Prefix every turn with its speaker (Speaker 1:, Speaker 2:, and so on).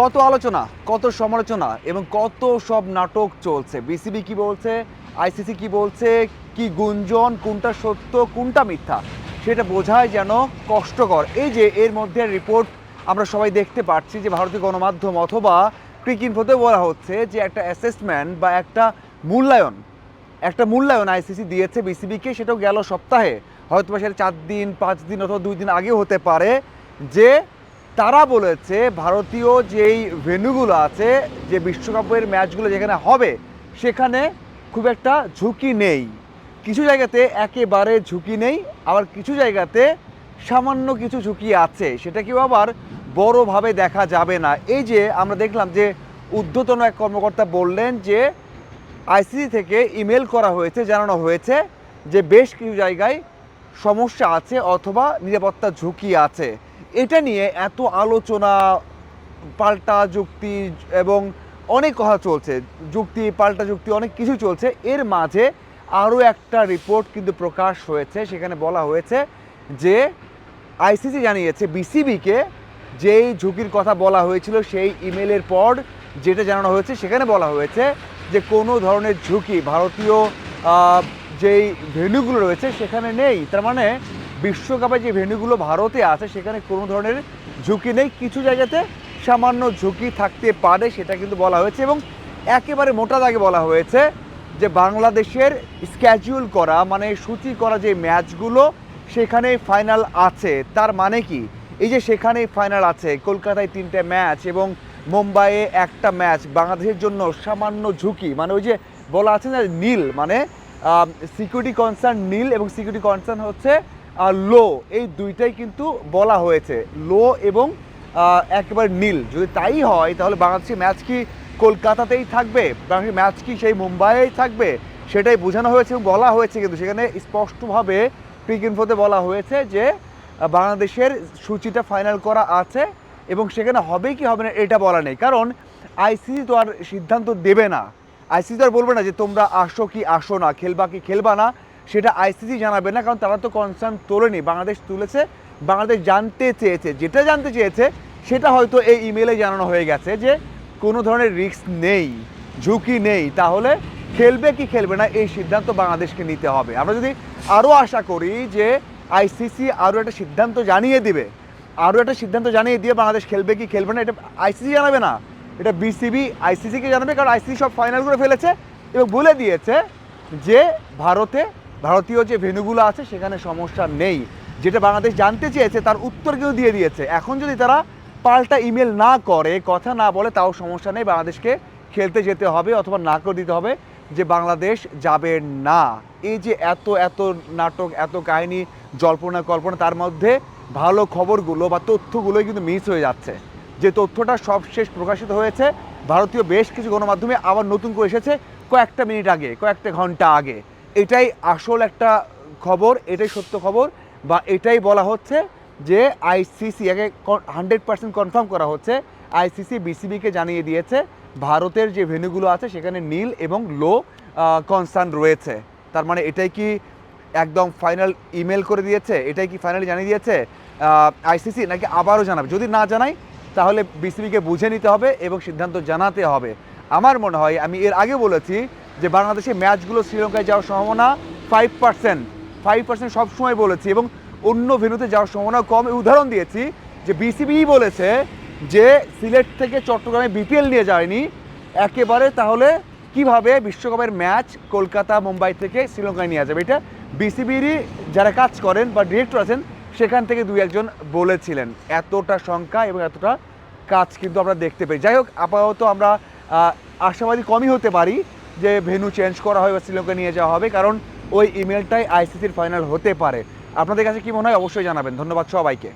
Speaker 1: কত আলোচনা, কত সমালোচনা এবং কত সব নাটক চলছে? বিসিবি কি বলছে? আইসিসি কি বলছে? কি গুঞ্জন? কোনটা সত্য? কোনটা মিথ্যা? সেটা বোঝায় যেন কষ্টকর। এই যে এর মধ্যে রিপোর্ট আমরা সবাই দেখতে পাচ্ছি যে ভারতীয় গণমাধ্যম অথবা ক্রিকিনফোতে বলা হচ্ছে যে একটা অ্যাসেসমেন্ট বা একটা মূল্যায়ন একটা মূল্যায়ন আইসিসি দিয়েছে বিসিবিকে সেটাও গেল সপ্তাহে। হয়তো সেটা চার দিন, পাঁচ দিন অথবা দুই দিন আগেও হতে পারে যে তারা বলেছে ভারতীয় যেই ভেন্যুগুলো আছে, যে বিশ্বকাপের ম্যাচগুলো যেখানে হবে, সেখানে খুব একটা ঝুঁকি নেই। কিছু জায়গাতে একেবারে ঝুঁকি নেই, আবার কিছু জায়গাতে সামান্য কিছু ঝুঁকি আছে। সেটাকেও আবার বড়োভাবে দেখা যাবে না। এই যে আমরা দেখলাম যে ঊর্ধ্বতন এক কর্মকর্তা বললেন যে আইসিসি থেকে ইমেল করা হয়েছে, জানানো হয়েছে যে বেশ কিছু জায়গায় সমস্যা আছে অথবা নিরাপত্তা ঝুঁকি আছে। এটা নিয়ে এত আলোচনা, পাল্টা যুক্তি এবং অনেক কথা চলছে। যুক্তি, পাল্টা যুক্তি, অনেক কিছু চলছে। এর মাঝে আরও একটা রিপোর্ট কিন্তু প্রকাশ হয়েছে। সেখানে বলা হয়েছে যে আইসিসি জানিয়েছে বিসিবিকে যেই ঝুঁকির কথা বলা হয়েছিল সেই ইমেলের পর যেটা জানানো হয়েছে, সেখানে বলা হয়েছে যে কোনো ধরনের ঝুঁকি, ভারতীয় যেই ভেন্যুগুলো রয়েছে সেখানে নেই। তার মানে বিশ্বকাপে যে ভেন্যুগুলো ভারতে আছে, সেখানে কোনো ধরনের ঝুঁকি নেই। কিছু জায়গাতে সামান্য ঝুঁকি থাকতে পারে, সেটা কিন্তু বলা হয়েছে এবং একেবারে মোটা দাগে বলা হয়েছে যে বাংলাদেশের স্ক্যাজুয়াল করা মানে সূচি করা যে ম্যাচগুলো সেখানে ফাইনাল আছে। তার মানে কি? এই যে সেখানে ফাইনাল আছে, কলকাতায় তিনটে ম্যাচ এবং মুম্বাইয়ে একটা ম্যাচ, বাংলাদেশের জন্য সামান্য ঝুঁকি মানে ওই যে বলা আছে না, নীল মানে সিকিউরিটি কনসার্ন নীল এবং সিকিউরিটি কনসার্ন হচ্ছে লো, এই দুইটাই কিন্তু বলা হয়েছে। লো এবং একেবারে নীল। যদি তাই হয়, তাহলে বাংলাদেশের ম্যাচ কি কলকাতাতেই থাকবে? বাংলাদেশের ম্যাচ কি সেই মুম্বাইয়েই থাকবে? সেটাই বোঝানো হয়েছে এবং বলা হয়েছে কিন্তু। সেখানে স্পষ্টভাবে ক্রিক ইনফোতে বলা হয়েছে যে বাংলাদেশের সূচিটা ফাইনাল করা আছে এবং সেখানে হবে কি হবে না এটা বলা নেই। কারণ আইসিসি তো আর সিদ্ধান্ত দেবে না। আইসিসি তো আর বলবে না যে তোমরা আসো কি আসো না, খেলবা কি খেলবা না। সেটা আইসিসি জানাবে না, কারণ তারা তো কনসার্ন তোলেনি। বাংলাদেশ তুলেছে, বাংলাদেশ জানতে চেয়েছে। যেটা জানতে চেয়েছে, সেটা হয়তো এই ইমেলে জানানো হয়ে গেছে যে কোনো ধরনের রিস্ক নেই, ঝুঁকি নেই। তাহলে খেলবে কি খেলবে না, এই সিদ্ধান্ত বাংলাদেশকে নিতে হবে। আমরা যদি আরও আশা করি যে আইসিসি আরও একটা সিদ্ধান্ত জানিয়ে দিবে, আরও একটা সিদ্ধান্ত জানিয়ে দিয়ে বাংলাদেশ খেলবে কি খেলবে না, এটা আইসিসি জানাবে না। এটা বিসিবি আইসিসিকে জানাবে, কারণ আইসিসি সব ফাইনাল করে ফেলেছে এবং বলে দিয়েছে যে ভারতে ভারতীয় যে ভেন্যুগুলো আছে, সেখানে সমস্যা নেই। যেটা বাংলাদেশ জানতে চেয়েছে, তার উত্তর কিন্তু দিয়ে দিয়েছে। এখন যদি তারা পাল্টা ইমেল না করে, কথা না বলে, তাও সমস্যা নেই। বাংলাদেশকে খেলতে যেতে হবে, অথবা না করে দিতে হবে যে বাংলাদেশ যাবে না। এই যে এত এত নাটক, এত কাহিনী, জল্পনা, কল্পনা, তার মধ্যে ভালো খবরগুলো বা তথ্যগুলোই কিন্তু মিস হয়ে যাচ্ছে। যে তথ্যটা সবশেষ প্রকাশিত হয়েছে, ভারতীয় বেশ কিছু গণমাধ্যমে আবার নতুন করে এসেছে, কয়েকটা মিনিট আগে, কয়েকটা ঘণ্টা আগে। এটাই আসল একটা খবর, এটাই সত্য খবর বা এটাই বলা হচ্ছে যে আইসিসি আগে হান্ড্রেড পার্সেন্ট কনফার্ম করা হচ্ছে আইসিসি বিসিবিকে জানিয়ে দিয়েছে, ভারতের যে ভেন্যুগুলো আছে সেখানে নীল এবং লো কনসার্ন রয়েছে। তার মানে এটাই কি একদম ফাইনাল ইমেল করে দিয়েছে? এটাই কি ফাইনালি জানিয়ে দিয়েছে? আইসিসি নাকি আবারও জানাবে? যদি না জানাই তাহলে বিসিবিকে বুঝে নিতে হবে এবং সিদ্ধান্ত জানাতে হবে। আমার মনে হয়, আমি এর আগে বলেছি যে বাংলাদেশে ম্যাচগুলো শ্রীলঙ্কায় যাওয়ার সম্ভাবনা ফাইভ পার্সেন্ট ফাইভ পার্সেন্ট সবসময় বলেছি এবং অন্য ভেন্যুতে যাওয়ার সম্ভাবনা কম। উদাহরণ দিয়েছি যে বিসিবিই বলেছে যে সিলেট থেকে চট্টগ্রামে বিপিএল নিয়ে যায়নি। একেবারে তাহলে কীভাবে বিশ্বকাপের ম্যাচ কলকাতা, মুম্বাই থেকে শ্রীলঙ্কায় নিয়ে যাবে? এটা বিসিবিরই যারা কাজ করেন বা ডিরেক্টর আছেন, সেখান থেকে দুই একজন বলেছিলেন। এতটা সংখ্যা এবং এতটা কাজ কিন্তু আমরা দেখতে পাই যাই হোক, আপাতত আমরা আশাবাদী কমই হতে পারি। যে ভেনু চেঞ্জ করা হয় বা শ্রীলঙ্কা নিয়ে যাওয়া হবে, কারণ ওই ইমেলটাই আইসিসির ফাইনাল হতে পারে। আপনাদের কাছে কি মনে হয়? অবশ্যই জানাবেন। ধন্যবাদ সবাইকে।